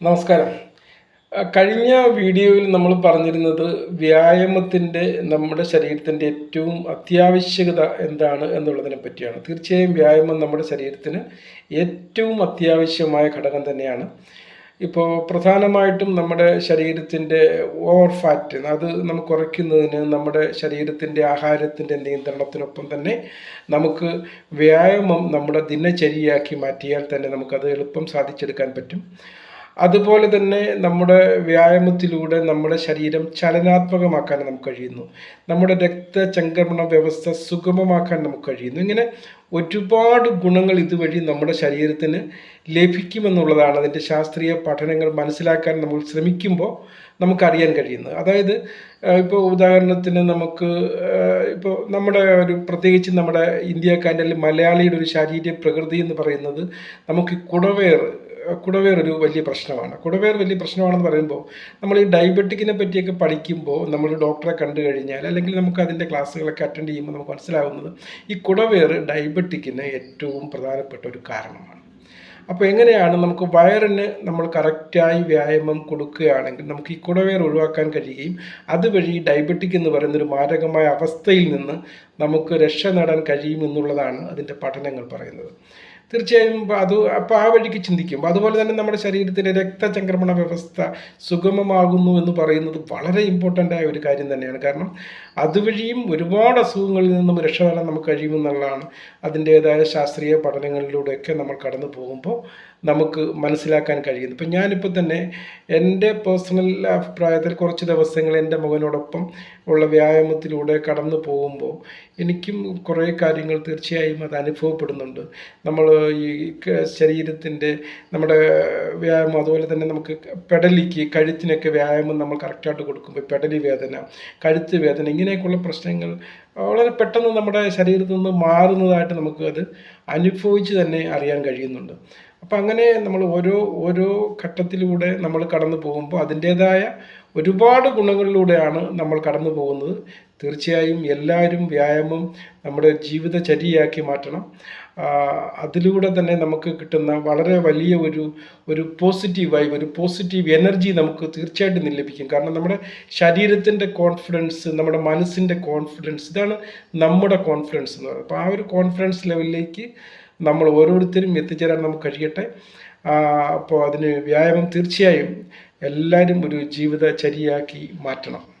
നമസ്കാരം. കഴിഞ്ഞ വീഡിയോയിൽ നമ്മൾ പറഞ്ഞിരുന്നത് വ്യായാമത്തിന്റെ നമ്മുടെ ശരീരത്തിന്റെ ഏറ്റവും അത്യാവശ്യകത എന്താണ് എന്നുള്ളതിനെ പറ്റിയാണ്. തീർച്ചയായും വ്യായാമം നമ്മുടെ ശരീരത്തിന് ഏറ്റവും അത്യാവശ്യമായ ഘടകം തന്നെയാണ്. ഇപ്പോൾ പ്രധാനമായിട്ടും നമ്മുടെ ശരീരത്തിന്റെ ഓവർ ഫാറ്റ് അത് നമുക്ക് കുറയ്ക്കുന്നതിന് നമ്മുടെ ശരീരത്തിന്റെ ആഹാരത്തിന്റെ നിയന്ത്രണത്തിനൊപ്പം തന്നെ നമുക്ക് വ്യായാമം നമ്മുടെ ദിനചര്യയാക്കി മാറ്റിയാൽ തന്നെ നമുക്കത് എളുപ്പം സാധിച്ചെടുക്കാൻ പറ്റും. അതുപോലെ തന്നെ നമ്മുടെ വ്യായാമത്തിലൂടെ നമ്മുടെ ശരീരം ചലനാത്മകമാക്കാൻ നമുക്ക് കഴിയുന്നു. നമ്മുടെ രക്തചംക്രമണ വ്യവസ്ഥ സുഗമമാക്കാൻ നമുക്ക് കഴിയുന്നു. ഇങ്ങനെ ഒരുപാട് ഗുണങ്ങൾ ഇതുവഴി നമ്മുടെ ശരീരത്തിന് ലഭിക്കുമെന്നുള്ളതാണ് അതിന്റെ ശാസ്ത്രീയ പഠനങ്ങൾ മനസ്സിലാക്കാൻ നമ്മൾ ശ്രമിക്കുമ്പോൾ നമുക്കറിയാൻ കഴിയുന്നത്. അതായത് ഇപ്പോൾ ഉദാഹരണത്തിന് നമുക്ക് ഇപ്പോൾ നമ്മുടെ ഒരു പ്രത്യേകിച്ച് നമ്മുടെ ഇന്ത്യക്കാരന്റെ അല്ലെങ്കിൽ മലയാളിയുടെ ഒരു ശാരീരിക പ്രകൃതി എന്ന് പറയുന്നത് നമുക്ക് കുടവേർ കുടവേർ ഒരു വലിയ പ്രശ്നമാണ്. കുടവേർ വലിയ പ്രശ്നമാണെന്ന് പറയുമ്പോൾ നമ്മൾ ഈ ഡയബറ്റിക്കിനെ പറ്റിയൊക്കെ പഠിക്കുമ്പോൾ നമ്മൾ ഡോക്ടറെ കണ്ടു കഴിഞ്ഞാൽ അല്ലെങ്കിൽ നമുക്ക് അതിന്റെ ക്ലാസ്സുകളൊക്കെ അറ്റൻഡ് ചെയ്യുമ്പോൾ നമുക്ക് മനസ്സിലാവുന്നത് ഈ കുടവേർ ഡയബറ്റിക്കിന് ഏറ്റവും പ്രധാനപ്പെട്ട ഒരു കാരണമാണ്. അപ്പോൾ എങ്ങനെയാണ് നമുക്ക് വയറിന് നമ്മൾ കറക്റ്റായി വ്യായാമം കൊടുക്കുകയാണെങ്കിൽ നമുക്ക് ഈ കുടവേർ ഒഴിവാക്കാൻ കഴിയുകയും അതുവഴി ഡയബറ്റിക് എന്ന് പറയുന്ന ഒരു മാരകമായ അവസ്ഥയിൽ നിന്ന് നമുക്ക് രക്ഷ നേടാൻ കഴിയും എന്നുള്ളതാണ് അതിന്റെ പഠനങ്ങൾ പറയുന്നത്. തീർച്ചയായും അത് അപ്പോൾ ആ വഴിക്ക് ചിന്തിക്കുമ്പോൾ അതുപോലെ തന്നെ നമ്മുടെ ശരീരത്തിലെ രക്തചംക്രമണ വ്യവസ്ഥ സുഗമമാകുന്നു എന്ന് പറയുന്നത് വളരെ ഇമ്പോർട്ടന്റ് ആയ ഒരു കാര്യം തന്നെയാണ്. കാരണം അതുവഴിയും ഒരുപാട് അസുഖങ്ങളിൽ നിന്നും രക്ഷ നേടാൻ നമുക്ക് കഴിയുമെന്നുള്ളതാണ് അതിന്റേതായ ശാസ്ത്രീയ പഠനങ്ങളിലൂടെയൊക്കെ നമ്മൾ കടന്നു പോകുമ്പോൾ നമുക്ക് മനസ്സിലാക്കാൻ കഴിയുന്നു ഇപ്പം ഞാനിപ്പോൾ തന്നെ എന്റെ പേഴ്സണൽ അഭിപ്രായത്തിൽ കുറച്ച് ദിവസങ്ങൾ എന്റെ മകനോടൊപ്പം ഉള്ള വ്യായാമത്തിലൂടെ കടന്നു പോകുമ്പോൾ എനിക്കും കുറേ കാര്യങ്ങൾ തീർച്ചയായും അത് അനുഭവപ്പെടുന്നുണ്ട്. നമ്മൾ ഈ ശരീരത്തിന്റെ നമ്മുടെ വ്യായാമം അതുപോലെ തന്നെ നമുക്ക് പെടലിക്ക് കഴുത്തിനൊക്കെ വ്യായാമം നമ്മൾ കറക്റ്റായിട്ട് കൊടുക്കുമ്പോൾ പെടലി വേദന കഴുത്ത് വേദന ഇങ്ങനെയൊക്കെയുള്ള പ്രശ്നങ്ങൾ വളരെ പെട്ടെന്ന് നമ്മുടെ ശരീരത്തിൽ നിന്ന് മാറുന്നതായിട്ട് നമുക്ക് അത് അനുഭവിച്ച് തന്നെ അറിയാൻ കഴിയുന്നുണ്ട്. അപ്പം അങ്ങനെ നമ്മൾ ഓരോ ഓരോ ഘട്ടത്തിലൂടെ നമ്മൾ കടന്നു പോകുമ്പോൾ അതിന്റേതായ ഒരുപാട് ഗുണങ്ങളിലൂടെയാണ് നമ്മൾ കടന്നു പോകുന്നത്. തീർച്ചയായും എല്ലാവരും വ്യായാമം നമ്മുടെ ജീവിതചര്യയാക്കി മാറ്റണം. അതിലൂടെ തന്നെ നമുക്ക് കിട്ടുന്ന വളരെ വലിയ ഒരു ഒരു പോസിറ്റീവ് വൈബ് ഒരു പോസിറ്റീവ് എനർജി നമുക്ക് തീർച്ചയായിട്ടും ലഭിക്കും. കാരണം നമ്മുടെ ശരീരത്തിന്റെ കോൺഫിഡൻസ് നമ്മുടെ മനസ്സിന്റെ കോൺഫിഡൻസ് ഇതാണ് നമ്മുടെ കോൺഫിഡൻസ് എന്ന് പറയുന്നത്. അപ്പോൾ ആ ഒരു കോൺഫിഡൻസ് ലെവലിലേക്ക് നമ്മൾ ഓരോരുത്തരും എത്തിച്ചേരാൻ നമുക്ക് കഴിയട്ടെ. അപ്പോൾ അതിന് വ്യായാമം തീർച്ചയായും എല്ലാവരും ഒരു ജീവിതചര്യയാക്കി മാറ്റണം.